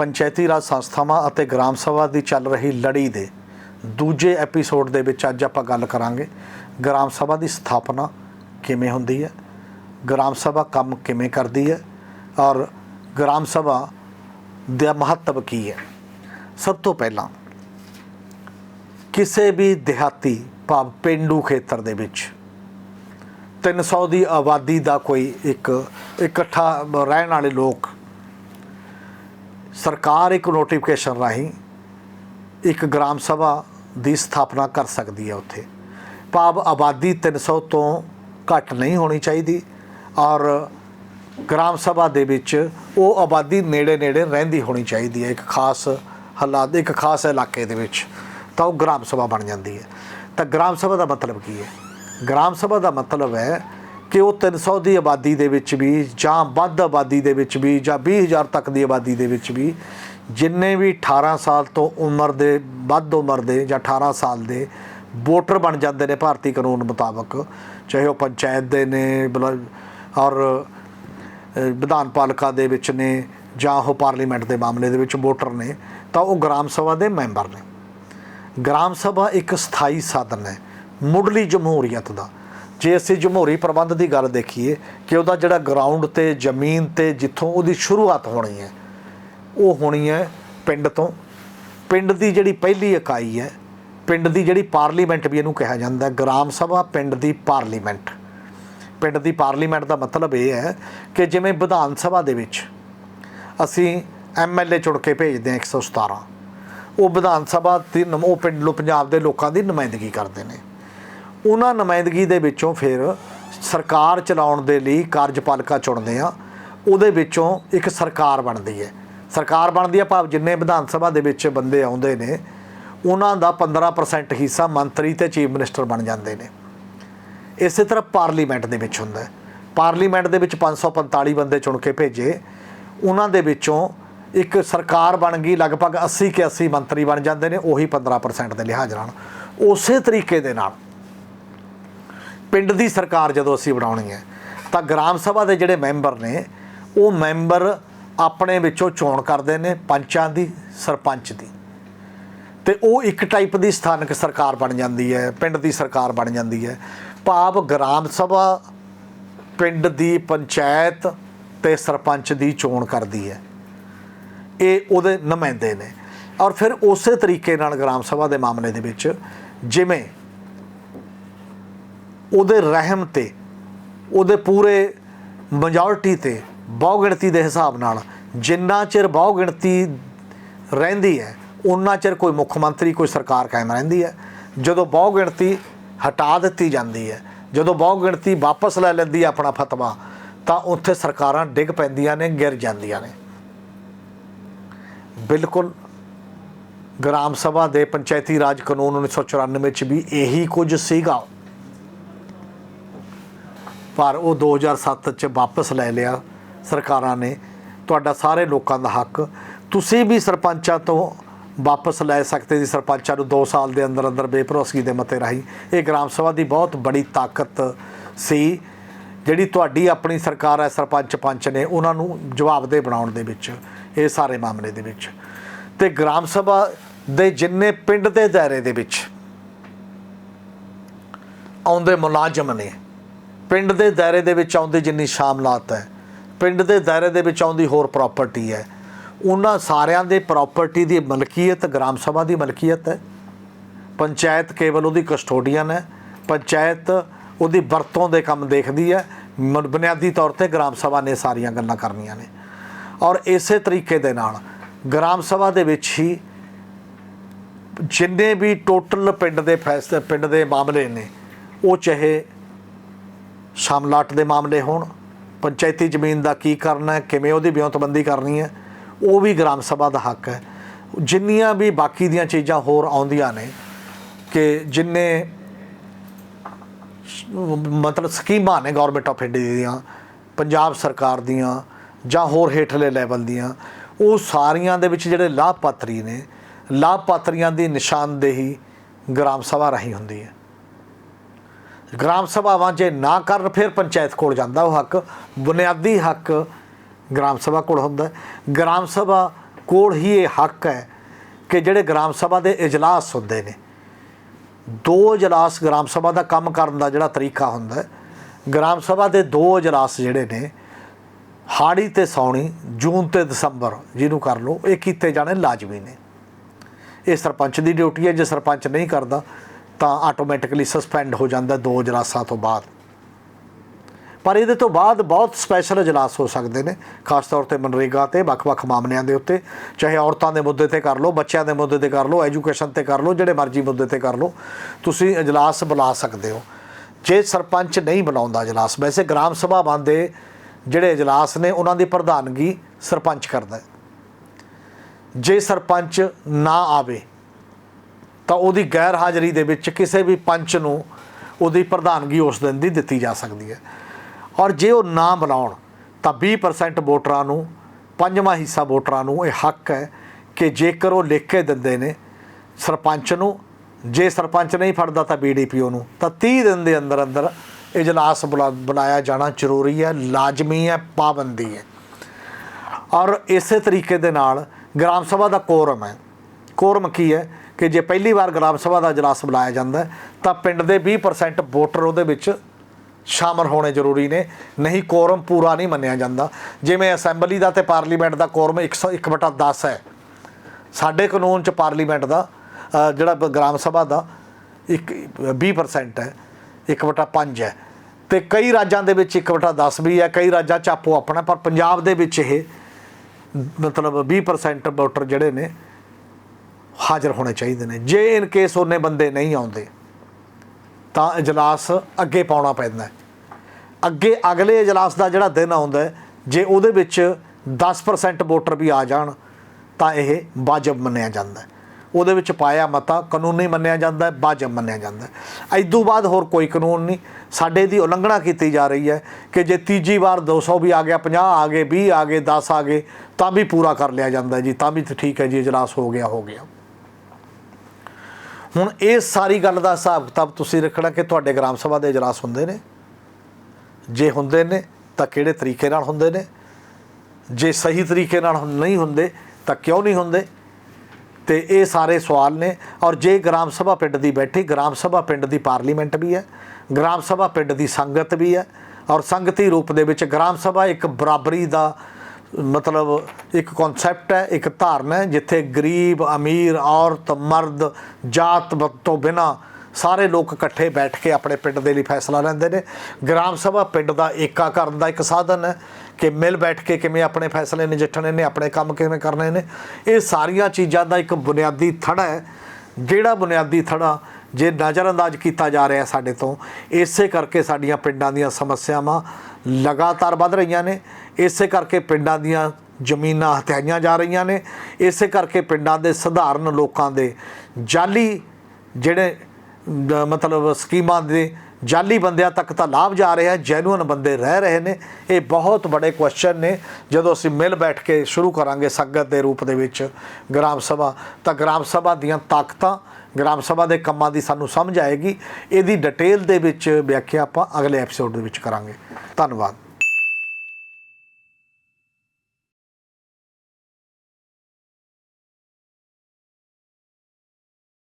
ਪੰਚਾਇਤੀ ਰਾਜ ਸੰਸਥਾਵਾਂ ਅਤੇ ਗ੍ਰਾਮ ਸਭਾ ਦੀ ਚੱਲ ਰਹੀ ਲੜੀ ਦੇ ਦੂਜੇ ਐਪੀਸੋਡ ਦੇ ਵਿੱਚ ਅੱਜ ਆਪਾਂ ਗੱਲ ਕਰਾਂਗੇ। ਗ੍ਰਾਮ ਸਭਾ ਦੀ ਸਥਾਪਨਾ ਕਿਵੇਂ ਹੁੰਦੀ ਹੈ? ਗ੍ਰਾਮ ਸਭਾ ਕੰਮ ਕਿਵੇਂ ਕਰਦੀ ਹੈ? ਔਰ ਗ੍ਰਾਮ ਸਭਾ ਦਾ ਮਹੱਤਵ ਕੀ ਹੈ? ਸਭ ਤੋਂ ਪਹਿਲਾਂ ਕਿਸੇ ਵੀ ਦਿਹਾਤੀ ਭਾਵ ਪਿੰਡੂ ਖੇਤਰ ਦੇ ਵਿੱਚ 300 ਦੀ ਆਬਾਦੀ ਦਾ ਕੋਈ ਇੱਕ ਇਕੱਠਾ ਰਹਿਣ ਵਾਲੇ ਲੋਕ ਸਰਕਾਰ ਇੱਕ ਨੋਟੀਫਿਕੇਸ਼ਨ ਰਾਹੀਂ ਇੱਕ ਗ੍ਰਾਮ ਸਭਾ ਦੀ ਸਥਾਪਨਾ ਕਰ ਸਕਦੀ ਹੈ ਉੱਥੇ। ਭਾਵ ਆਬਾਦੀ 300 ਤੋਂ ਘੱਟ ਨਹੀਂ ਹੋਣੀ ਚਾਹੀਦੀ ਔਰ ਗ੍ਰਾਮ ਸਭਾ ਦੇ ਵਿੱਚ ਉਹ ਆਬਾਦੀ ਨੇੜੇ ਨੇੜੇ ਰਹਿੰਦੀ ਹੋਣੀ ਚਾਹੀਦੀ ਹੈ, ਇੱਕ ਖਾਸ ਹਾਲਾਤ, ਇੱਕ ਖਾਸ ਇਲਾਕੇ ਦੇ ਵਿੱਚ ਤਾਂ ਉਹ ਗ੍ਰਾਮ ਸਭਾ ਬਣ ਜਾਂਦੀ ਹੈ। ਤਾਂ ਗ੍ਰਾਮ ਸਭਾ ਦਾ ਮਤਲਬ ਕੀ ਹੈ? ਗ੍ਰਾਮ ਸਭਾ ਦਾ ਮਤਲਬ ਹੈ ਕਿ ਉਹ 300 ਦੀ ਆਬਾਦੀ ਦੇ ਵਿੱਚ ਵੀ ਜਾਂ ਵੱਧ ਆਬਾਦੀ ਦੇ ਵਿੱਚ ਵੀ ਜਾਂ 20000 ਤੱਕ ਦੀ ਆਬਾਦੀ ਦੇ ਵਿੱਚ ਵੀ ਜਿੰਨੇ ਵੀ 18 ਸਾਲ ਤੋਂ ਉਮਰ ਦੇ, ਵੱਧ ਉਮਰ ਦੇ ਜਾਂ 18 ਸਾਲ ਦੇ ਵੋਟਰ ਬਣ ਜਾਂਦੇ ਨੇ ਭਾਰਤੀ ਕਾਨੂੰਨ ਮੁਤਾਬਕ, ਚਾਹੇ ਉਹ ਪੰਚਾਇਤ ਦੇ ਨੇ ਔਰ ਵਿਧਾਨ ਪਾਲਿਕਾ ਦੇ ਵਿੱਚ ਨੇ ਜਾਂ ਉਹ ਪਾਰਲੀਮੈਂਟ ਦੇ ਮਾਮਲੇ ਦੇ ਵਿੱਚ ਵੋਟਰ ਨੇ, ਤਾਂ ਉਹ ਗ੍ਰਾਮ ਸਭਾ ਦੇ ਮੈਂਬਰ ਨੇ। ਗ੍ਰਾਮ ਸਭਾ ਇੱਕ ਸਥਾਈ ਸਾਧਨ ਹੈ, ਮੁੱਢਲੀ ਜਮਹੂਰੀਅਤ ਦਾ। ਜੇ ਅਸੀਂ ਜਮਹੂਰੀ ਪ੍ਰਬੰਧ ਦੀ ਗੱਲ ਦੇਖੀਏ ਕਿ ਉਹਦਾ ਜਿਹੜਾ ਗਰਾਊਂਡ ਤੇ, ਜ਼ਮੀਨ ਤੇ ਜਿੱਥੋਂ ਉਹਦੀ ਸ਼ੁਰੂਆਤ ਹੋਣੀ ਹੈ, ਉਹ ਹੋਣੀ ਹੈ ਪਿੰਡ ਤੋਂ। ਪਿੰਡ ਦੀ ਜਿਹੜੀ ਪਹਿਲੀ ਇਕਾਈ ਹੈ, ਪਿੰਡ ਦੀ ਜਿਹੜੀ ਪਾਰਲੀਮੈਂਟ ਵੀ ਇਹਨੂੰ ਕਿਹਾ ਜਾਂਦਾ ਗ੍ਰਾਮ ਸਭਾ, ਪਿੰਡ ਦੀ ਪਾਰਲੀਮੈਂਟ। ਪਿੰਡ ਦੀ ਪਾਰਲੀਮੈਂਟ ਦਾ ਮਤਲਬ ਇਹ ਹੈ ਕਿ ਜਿਵੇਂ ਵਿਧਾਨ ਸਭਾ ਦੇ ਵਿੱਚ ਅਸੀਂ ਐਮਐਲਏ ਚੁਣ ਕੇ ਭੇਜਦੇ ਹਾਂ 117 ਉਹ ਵਿਧਾਨ ਸਭਾ ਦੀ ਨਮ- ਉਹ ਪਿੰਡ ਲੋ ਪੰਜਾਬ ਦੇ ਲੋਕਾਂ ਦੀ ਨੁਮਾਇੰਦਗੀ ਕਰਦੇ ਨੇ। ਉਹਨਾਂ ਨੁਮਾਇੰਦਗੀ ਦੇ ਵਿੱਚੋਂ ਫਿਰ ਸਰਕਾਰ ਚਲਾਉਣ ਦੇ ਲਈ ਕਾਰਜਪਾਲਿਕਾ ਚੁਣਦੇ ਆ, ਉਹਦੇ ਵਿੱਚੋਂ ਇੱਕ ਸਰਕਾਰ ਬਣਦੀ ਹੈ। ਸਰਕਾਰ ਬਣਦੀ ਹੈ ਭਾਵ ਜਿੰਨੇ ਵਿਧਾਨ ਸਭਾ ਦੇ ਵਿੱਚ ਬੰਦੇ ਆਉਂਦੇ ਨੇ, ਉਹਨਾਂ ਦਾ 15% ਹਿੱਸਾ ਮੰਤਰੀ ਤੇ ਚੀਫ ਮਿਨਿਸਟਰ ਬਣ ਜਾਂਦੇ ਨੇ। ਇਸੇ ਤਰ੍ਹਾਂ ਪਾਰਲੀਮੈਂਟ ਦੇ ਵਿੱਚ ਹੁੰਦਾ ਹੈ। ਪਾਰਲੀਮੈਂਟ ਦੇ ਵਿੱਚ 545 ਬੰਦੇ ਚੁਣ ਕੇ ਭੇਜੇ। ਉਹਨਾਂ ਦੇ ਵਿੱਚੋਂ ਇੱਕ ਸਰਕਾਰ ਬਣ ਗਈ, ਲਗਭਗ 80 ਕੇ 80 ਮੰਤਰੀ ਬਣ ਜਾਂਦੇ ਨੇ, ਉਹੀ 15% ਦੇ ਲਿਹਾਜ਼ ਨਾਲ। ਉਸੇ ਤਰੀਕੇ ਦੇ ਨਾਲ ਪਿੰਡ ਦੀ ਸਰਕਾਰ ਜਦੋਂ ਅਸੀਂ ਬਣਾਉਣੀ ਹੈ, ਤਾਂ ਗ੍ਰਾਮ ਸਭਾ ਦੇ ਜਿਹੜੇ ਮੈਂਬਰ ਨੇ, ਉਹ ਮੈਂਬਰ ਆਪਣੇ ਵਿੱਚੋਂ ਚੋਣ ਕਰਦੇ ਨੇ ਪੰਚਾਂ ਦੀ, ਸਰਪੰਚ ਦੀ। ਤੇ ਉਹ ਇੱਕ ਟਾਈਪ ਦੀ ਸਥਾਨਕ ਸਰਕਾਰ ਬਣ ਜਾਂਦੀ ਹੈ, ਪਿੰਡ ਦੀ ਸਰਕਾਰ ਬਣ ਜਾਂਦੀ ਹੈ। ਭਾਵ ਗ੍ਰਾਮ ਸਭਾ ਪਿੰਡ ਦੀ ਪੰਚਾਇਤ ਤੇ ਸਰਪੰਚ ਦੀ ਚੋਣ ਕਰਦੀ ਹੈ। ਇਹ ਉਹਦੇ ਨੁਮਾਇੰਦੇ ਨੇ। ਔਰ ਫਿਰ ਉਸੇ ਤਰੀਕੇ ਨਾਲ ਗ੍ਰਾਮ ਸਭਾ ਦੇ ਮਾਮਲੇ ਦੇ ਵਿੱਚ ਜਿਵੇਂ ਉਹਦੇ ਰਹਿਮ ਤੇ, ਉਹਦੇ ਪੂਰੇ ਮੈਜੋਰਟੀ ਤੇ, ਬਹੁਗਿਣਤੀ ਦੇ ਹਿਸਾਬ ਨਾਲ ਜਿੰਨਾ ਚਿਰ ਬਹੁਗਿਣਤੀ ਰਹਿੰਦੀ ਹੈ ਉਨਾ ਚਿਰ ਕੋਈ ਮੁੱਖ ਮੰਤਰੀ, ਕੋਈ ਸਰਕਾਰ ਕਾਇਮ ਰਹਿੰਦੀ ਹੈ। ਜਦੋਂ ਬਹੁਗਿਣਤੀ ਹਟਾ ਦਿੱਤੀ ਜਾਂਦੀ ਹੈ, ਜਦੋਂ ਬਹੁਗਿਣਤੀ ਵਾਪਸ ਲੈ ਲੈਂਦੀ ਹੈ ਆਪਣਾ ਫਤਵਾ, ਤਾਂ ਉੱਥੇ ਸਰਕਾਰਾਂ ਡਿੱਗ ਪੈਂਦੀਆਂ ਨੇ, ਗਿਰ ਜਾਂਦੀਆਂ ਨੇ। ਬਿਲਕੁਲ ਗ੍ਰਾਮ ਸਭਾ ਦੇ ਪੰਚਾਇਤੀ ਰਾਜ ਕਾਨੂੰਨ 1994 ਵਿੱਚ ਵੀ ਇਹੀ ਕੁਝ ਸੀਗਾ। ਪਰ ਉਹ 2007 ਚ ਵਾਪਸ ਲੈ ਲਿਆ ਸਰਕਾਰਾਂ ਨੇ। ਤੁਹਾਡਾ ਸਾਰੇ ਲੋਕਾਂ ਦਾ ਹੱਕ। ਤੁਸੀਂ ਵੀ ਸਰਪੰਚਾਂ ਤੋਂ ਵਾਪਸ ਲੈ ਸਕਦੇ ਸੀ। ਸਰਪੰਚਾਂ ਨੂੰ 2 ਸਾਲ ਦੇ ਅੰਦਰ ਅੰਦਰ ਬੇਭਰੋਸਗੀ ਦੇ ਮਤੇ ਰਾਹੀਂ। ਇਹ ਗ੍ਰਾਮ ਸਭਾ ਦੀ ਬਹੁਤ ਬੜੀ ਤਾਕਤ ਸੀ। ਜਿਹੜੀ ਤੁਹਾਡੀ ਆਪਣੀ ਸਰਕਾਰ ਹੈ, ਸਰਪੰਚ ਪੰਚ ਨੇ, ਉਹਨਾਂ ਨੂੰ ਜਵਾਬਦੇਹ ਬਣਾਉਣ ਦੇ ਵਿੱਚ, ਇਹ ਸਾਰੇ ਮਾਮਲੇ ਦੇ ਵਿੱਚ। ਤੇ ਗ੍ਰਾਮ ਸਭਾ ਦੇ ਜਿੰਨੇ ਪਿੰਡ ਦੇ ਦਾਇਰੇ ਦੇ ਵਿੱਚ ਆਉਂਦੇ ਮੁਲਾਜ਼ਮ ਨੇ ਪਿੰਡ ਦੇ ਦਾਇਰੇ ਦੇ ਵਿੱਚ ਆਉਂਦੀ ਜਿੰਨੀ ਸ਼ਾਮਲਾਤ ਹੈ, ਪਿੰਡ ਦੇ ਦਾਇਰੇ ਦੇ ਵਿੱਚ ਆਉਂਦੀ ਹੋਰ ਪ੍ਰਾਪਰਟੀ ਹੈ। ਉਹਨਾਂ ਸਾਰਿਆਂ ਦੇ ਪ੍ਰਾਪਰਟੀ ਦੀ ਮਲਕੀਅਤ, ਗ੍ਰਾਮ ਸਭਾ ਦੀ ਮਲਕੀਅਤ ਹੈ। ਪੰਚਾਇਤ ਕੇਵਲ ਉਹਦੀ ਕਸਟੋਡੀਅਨ ਹੈ। ਪੰਚਾਇਤ ਉਹਦੀ ਵਰਤੋਂ ਦੇ ਕੰਮ ਦੇਖਦੀ ਹੈ। ਮ- ਬੁਨਿਆਦੀ ਤੌਰ ਤੇ ਗ੍ਰਾਮ ਸਭਾ ਨੇ ਸਾਰੀਆਂ ਗੱਲਾਂ ਕਰਨੀਆਂ ਨੇ। ਔਰ ਇਸੇ ਤਰੀਕੇ ਦੇ ਨਾਲ ਗ੍ਰਾਮ ਸਭਾ ਦੇ ਵਿੱਚ ਹੀ ਜਿੰਨੇ ਵੀ ਟੋਟਲ ਪਿੰਡ ਦੇ ਫੈਸਲੇ ਪਿੰਡ ਦੇ ਮਾਮਲੇ ਨੇ, ਉਹ ਚਾਹੇ ਸ਼ਾਮਲਾਟ ਦੇ ਮਾਮਲੇ ਹੋਣ, ਪੰਚਾਇਤੀ ਜ਼ਮੀਨ ਦਾ ਕੀ ਕਰਨਾ ਹੈ, ਕਿਵੇਂ ਉਹਦੀ ਵਿਉਂਤਬੰਦੀ ਕਰਨੀ ਹੈ, ਉਹ ਵੀ ਗ੍ਰਾਮ ਸਭਾ ਦਾ ਹੱਕ ਹੈ। ਜਿੰਨੀਆਂ ਵੀ ਬਾਕੀ ਦੀਆਂ ਚੀਜ਼ਾਂ ਹੋਰ ਆਉਂਦੀਆਂ ਨੇ ਕਿ ਜਿੰਨੇ ਮਤਲਬ ਸਕੀਮਾਂ ਨੇ ਗਵਰਨਮੈਂਟ ਆਫ ਇੰਡੀਆ ਦੀਆਂ, ਪੰਜਾਬ ਸਰਕਾਰ ਦੀਆਂ ਜਾਂ ਹੋਰ ਹੇਠਲੇ ਲੈਵਲ ਦੀਆਂ, ਉਹ ਸਾਰੀਆਂ ਦੇ ਵਿੱਚ ਜਿਹੜੇ ਲਾਭਪਾਤਰੀ ਨੇ, ਲਾਭਪਾਤਰੀਆਂ ਦੀ ਨਿਸ਼ਾਨਦੇਹੀ ਗ੍ਰਾਮ ਸਭਾ ਰਾਹੀਂ ਹੁੰਦੀ ਹੈ। ਗ੍ਰਾਮ ਸਭਾਵਾਂ ਜੇ ਨਾ ਕਰਨ, ਫਿਰ ਪੰਚਾਇਤ ਕੋਲ ਜਾਂਦਾ ਉਹ ਹੱਕ। ਬੁਨਿਆਦੀ ਹੱਕ ਗ੍ਰਾਮ ਸਭਾ ਕੋਲ ਹੁੰਦਾ ਗ੍ਰਾਮ ਸਭਾ ਕੋਲ ਹੀ ਇਹ ਹੱਕ ਹੈ ਕਿ ਜਿਹੜੇ ਗ੍ਰਾਮ ਸਭਾ ਦੇ ਇਜਲਾਸ ਹੁੰਦੇ ਨੇ, ਦੋ ਇਜਲਾਸ ਗ੍ਰਾਮ ਸਭਾ ਦਾ ਕੰਮ ਕਰਨ ਦਾ ਜਿਹੜਾ ਤਰੀਕਾ ਹੁੰਦਾ ਗ੍ਰਾਮ ਸਭਾ ਦੇ ਦੋ ਇਜਲਾਸ ਜਿਹੜੇ ਨੇ, ਹਾੜੀ ਤੇ ਸੌਣੀ ਜੂਨ ਤੇ ਦਸੰਬਰ, ਜਿਹਨੂੰ ਕਰ ਲਓ, ਇਹ ਕੀਤੇ ਜਾਣੇ ਲਾਜ਼ਮੀ ਨੇ। ਇਹ ਸਰਪੰਚ ਦੀ ਡਿਊਟੀ ਹੈ, ਜੇ ਸਰਪੰਚ ਨਹੀਂ ਕਰਦਾ ਤਾਂ ਆਟੋਮੈਟਿਕਲੀ ਸਸਪੈਂਡ ਹੋ ਜਾਂਦਾ ਦੋ ਇਜਲਾਸਾਂ ਤੋਂ ਬਾਅਦ। ਪਰ ਇਹਦੇ ਤੋਂ ਬਾਅਦ ਬਹੁਤ ਸਪੈਸ਼ਲ ਇਜਲਾਸ ਹੋ ਸਕਦੇ ਨੇ, ਖਾਸ ਤੌਰ ਤੇ ਮਨਰੇਗਾ ਤੇ ਵੱਖ-ਵੱਖ ਮਾਮਲਿਆਂ ਦੇ ਉੱਤੇ। ਚਾਹੇ ਔਰਤਾਂ ਦੇ ਮੁੱਦੇ ਤੇ ਕਰ ਲਓ, ਬੱਚਿਆਂ ਦੇ ਮੁੱਦੇ ਤੇ ਕਰ ਲਓ ਐਜੂਕੇਸ਼ਨ ਤੇ ਕਰ ਲਓ, ਜਿਹੜੇ ਮਰਜ਼ੀ ਮੁੱਦੇ ਤੇ ਕਰ ਲਓ, ਤੁਸੀਂ ਇਜਲਾਸ ਬੁਲਾ ਸਕਦੇ ਹੋ। ਜੇ ਸਰਪੰਚ ਨਹੀਂ ਬੁਲਾਉਂਦਾ ਇਜਲਾਸ ਵੈਸੇ ਗ੍ਰਾਮ ਸਭਾਵਾਂ ਦੇ ਜਿਹੜੇ ਇਜਲਾਸ ਨੇ, ਉਹਨਾਂ ਦੀ ਪ੍ਰਧਾਨਗੀ ਸਰਪੰਚ ਕਰਦਾ ਹੈ। ਜੇ ਸਰਪੰਚ ਨਾ ਆਵੇ ਤਾਂ ਉਹਦੀ ਗੈਰ ਹਾਜ਼ਰੀ ਦੇ ਵਿੱਚ ਕਿਸੇ ਵੀ ਪੰਚ ਨੂੰ ਉਹਦੀ ਪ੍ਰਧਾਨਗੀ ਉਸ ਦਿਨ ਦੀ ਦਿੱਤੀ ਜਾ ਸਕਦੀ ਹੈ। ਔਰ ਜੇ ਉਹ ਨਾ ਬੁਲਾਉਣ ਤਾਂ 20% ਵੋਟਰਾਂ ਨੂੰ, ਪੰਜਵਾਂ ਹਿੱਸਾ ਵੋਟਰਾਂ ਨੂੰ ਇਹ ਹੱਕ ਹੈ ਕਿ ਜੇਕਰ ਉਹ ਲਿਖ ਕੇ ਦਿੰਦੇ ਨੇ ਸਰਪੰਚ ਨੂੰ, ਜੇ ਸਰਪੰਚ ਨਹੀਂ ਫੜਦਾ ਤਾਂ ਬੀਡੀਪੀਓ ਨੂੰ ਤਾਂ 30 ਦਿਨ ਦੇ ਅੰਦਰ ਅੰਦਰ ਇਜਲਾਸ ਬੁਲਾ- ਬੁਲਾਇਆ ਜਾਣਾ ਜ਼ਰੂਰੀ ਹੈ, ਲਾਜ਼ਮੀ ਹੈ, ਪਾਬੰਦੀ ਹੈ। ਔਰ ਇਸੇ ਤਰੀਕੇ ਦੇ ਨਾਲ ਗ੍ਰਾਮ ਸਭਾ ਦਾ ਕੋਰਮ ਹੈ। ਕੋਰਮ ਕੀ ਹੈ? ਕਿ ਜੇ ਪਹਿਲੀ ਵਾਰ ਗ੍ਰਾਮ ਸਭਾ ਦਾ ਇਜਲਾਸ ਬੁਲਾਇਆ ਜਾਂਦਾ ਤਾਂ ਪਿੰਡ ਦੇ 20% ਵੋਟਰ ਉਹਦੇ ਵਿੱਚ ਸ਼ਾਮਲ ਹੋਣੇ ਜ਼ਰੂਰੀ ਨੇ। ਨਹੀਂ ਕੋਰਮ ਪੂਰਾ ਨਹੀਂ ਮੰਨਿਆ ਜਾਂਦਾ। ਜਿਵੇਂ ਅਸੈਂਬਲੀ ਦਾ ਤੇ ਪਾਰਲੀਮੈਂਟ ਦਾ ਕੋਰਮ 101/10 ਹੈ। ਸਾਡੇ ਕਾਨੂੰਨ ਚ ਪਾਰਲੀਮੈਂਟ ਦਾ ਜਿਹੜਾ ਗ੍ਰਾਮ ਸਭਾ ਦਾ ਇੱਕ 20% ਹੈ 1/5 ਹੈ। ਤੇ ਕਈ ਰਾਜਾਂ ਦੇ ਵਿੱਚ 1/10 ਵੀ ਹੈ, ਕਈ ਰਾਜਾਂ ਚ ਆਪੋ ਆਪਣਾ ਪਰ ਪੰਜਾਬ ਦੇ ਵਿੱਚ ਇਹ ਮਤਲਬ 20% ਵੋਟਰ ਜਿਹੜੇ ਨੇ ਹਾਜ਼ਰ ਹੋਣੇ ਚਾਹੀਦੇ ਨੇ। ਜੇ ਇਨ ਕੇਸ ਉਹਨੇ ਬੰਦੇ ਨਹੀਂ ਆਉਂਦੇ, ਤਾਂ ਇਜਲਾਸ ਅੱਗੇ ਪਾਉਣਾ ਪੈਂਦਾ ਹੈ। ਅੱਗੇ ਅਗਲੇ ਇਜਲਾਸ ਦਾ ਜਿਹੜਾ ਦਿਨ ਆਉਂਦਾ ਜੇ ਉਹਦੇ ਵਿੱਚ 10% ਵੋਟਰ ਵੀ ਆ ਜਾਣ, ਤਾਂ ਇਹ ਵਾਜਬ ਮੰਨਿਆ ਜਾਂਦਾ ਹੈ। ਉਹਦੇ ਵਿੱਚ ਪਾਇਆ ਮਤਾ ਕਾਨੂੰਨੀ ਮੰਨਿਆ ਜਾਂਦਾ ਹੈ, ਵਾਜਬ ਮੰਨਿਆ ਜਾਂਦਾ ਹੈ। ਇਦੋਂ ਬਾਅਦ ਹੋਰ ਕੋਈ ਕਾਨੂੰਨ ਨਹੀਂ। ਸਾਡੇ ਦੀ ਉਲੰਘਣਾ ਕੀਤੀ ਜਾ ਰਹੀ ਹੈ ਕਿ ਜੇ ਤੀਜੀ ਵਾਰ 200 ਵੀ ਆ ਗਿਆ 50 ਆ ਗਏ 20 ਆ ਗਏ 10 ਆ ਗਏ, ਤਾਂ ਵੀ ਪੂਰਾ ਕਰ ਲਿਆ ਜਾਂਦਾ ਜੀ। ਤਾਂ ਵੀ ਠੀਕ ਹੈ ਜੀ, ਇਜਲਾਸ ਹੋ ਗਿਆ ਹੋ ਗਿਆ। ਹੁਣ ਇਹ ਸਾਰੀ ਗੱਲ ਦਾ ਹਿਸਾਬ ਕਿਤਾਬ ਤੁਸੀਂ ਰੱਖਣਾ ਕਿ ਤੁਹਾਡੇ ਗ੍ਰਾਮ ਸਭਾ ਦੇ ਇਜਲਾਸ ਹੁੰਦੇ ਨੇ। ਜੇ ਹੁੰਦੇ ਨੇ, ਤਾਂ ਕਿਹੜੇ ਤਰੀਕੇ ਨਾਲ ਹੁੰਦੇ ਨੇ? ਜੇ ਸਹੀ ਤਰੀਕੇ ਨਾਲ ਨਹੀਂ ਹੁੰਦੇ, ਤਾਂ ਕਿਉਂ ਨਹੀਂ ਹੁੰਦੇ? ਤੇ ਇਹ ਸਾਰੇ ਸਵਾਲ ਨੇ। ਔਰ ਜੇ ਗ੍ਰਾਮ ਸਭਾ ਪਿੰਡ ਦੀ ਬੈਠੀ, ਗ੍ਰਾਮ ਸਭਾ ਪਿੰਡ ਦੀ ਪਾਰਲੀਮੈਂਟ ਵੀ ਹੈ, ਗ੍ਰਾਮ ਸਭਾ ਪਿੰਡ ਦੀ ਸੰਗਤ ਵੀ ਹੈ, ਔਰ ਸੰਗਤੀ ਰੂਪ ਦੇ ਵਿੱਚ ਗ੍ਰਾਮ ਸਭਾ ਇੱਕ ਬਰਾਬਰੀ ਦਾ ਮਤਲਬ ਇੱਕ ਕਨਸੈਪਟ ਹੈ, ਇੱਕ ਧਾਰਨਾ ਹੈ, ਜਿੱਥੇ ਗਰੀਬ, ਅਮੀਰ, ਔਰਤ, ਮਰਦ, ਜਾਤ ਤੋਂ ਬਿਨਾ ਸਾਰੇ ਲੋਕ ਇਕੱਠੇ ਬੈਠ ਕੇ ਆਪਣੇ ਪਿੰਡ ਦੇ ਲਈ ਫੈਸਲਾ ਲੈਂਦੇ ਨੇ। ਗ੍ਰਾਮ ਸਭਾ ਪਿੰਡ ਦਾ ਏਕਾ ਕਰਨ ਦਾ ਇੱਕ ਸਾਧਨ ਹੈ ਕਿ ਮਿਲ ਬੈਠ ਕੇ ਕਿਵੇਂ ਆਪਣੇ ਫੈਸਲੇ ਨਜਿੱਠਣੇ ਨੇ, ਆਪਣੇ ਕੰਮ ਕਿਵੇਂ ਕਰਨੇ ਨੇ। ਇਹ ਸਾਰੀਆਂ ਚੀਜ਼ਾਂ ਦਾ ਇੱਕ ਬੁਨਿਆਦੀ ਥੜਾ ਹੈ। ਜਿਹੜਾ ਬੁਨਿਆਦੀ ਥੜਾ ਜੇ ਨਜ਼ਰਅੰਦਾਜ਼ ਕੀਤਾ ਜਾ ਰਿਹਾ ਸਾਡੇ ਤੋਂ, ਇਸੇ ਕਰਕੇ ਸਾਡੀਆਂ ਪਿੰਡਾਂ ਦੀਆਂ ਸਮੱਸਿਆਵਾਂ ਲਗਾਤਾਰ ਵੱਧ ਰਹੀਆਂ ਨੇ। ਇਸੇ ਕਰਕੇ ਪਿੰਡਾਂ ਦੀਆਂ ਜ਼ਮੀਨਾਂ ਹਥਿਆਈਆਂ ਜਾ ਰਹੀਆਂ ਨੇ। ਇਸੇ ਕਰਕੇ ਪਿੰਡਾਂ ਦੇ ਸਧਾਰਨ ਲੋਕਾਂ ਦੇ ਜਾਲੀ ਜਿਹੜੇ ਮਤਲਬ ਸਕੀਮਾਂ ਦੇ ਜਾਲੀ ਬੰਦਿਆਂ ਤੱਕ ਤਾਂ ਲਾਭ ਜਾ ਰਿਹਾ ਜੈਨੂਅਨ ਬੰਦੇ ਰਹਿ ਰਹੇ ਨੇ। ਇਹ ਬਹੁਤ ਬੜੇ ਕੁਐਸਚਨ ਨੇ। ਜਦੋਂ ਅਸੀਂ ਮਿਲ ਬੈਠ ਕੇ ਸ਼ੁਰੂ ਕਰਾਂਗੇ ਸੰਗਤ ਦੇ ਰੂਪ ਦੇ ਵਿੱਚ ਗ੍ਰਾਮ ਸਭਾ, ਤਾਂ ਗ੍ਰਾਮ ਸਭਾ ਦੀਆਂ ਤਾਕਤਾਂ, ਗ੍ਰਾਮ ਸਭਾ ਦੇ ਕੰਮਾਂ ਦੀ ਸਾਨੂੰ ਸਮਝ ਆਏਗੀ। ਇਹਦੀ ਡਿਟੇਲ ਦੇ ਵਿੱਚ ਵਿਆਖਿਆ ਆਪਾਂ ਅਗਲੇ ਐਪੀਸੋਡ ਦੇ ਵਿੱਚ ਕਰਾਂਗੇ। ਧੰਨਵਾਦ।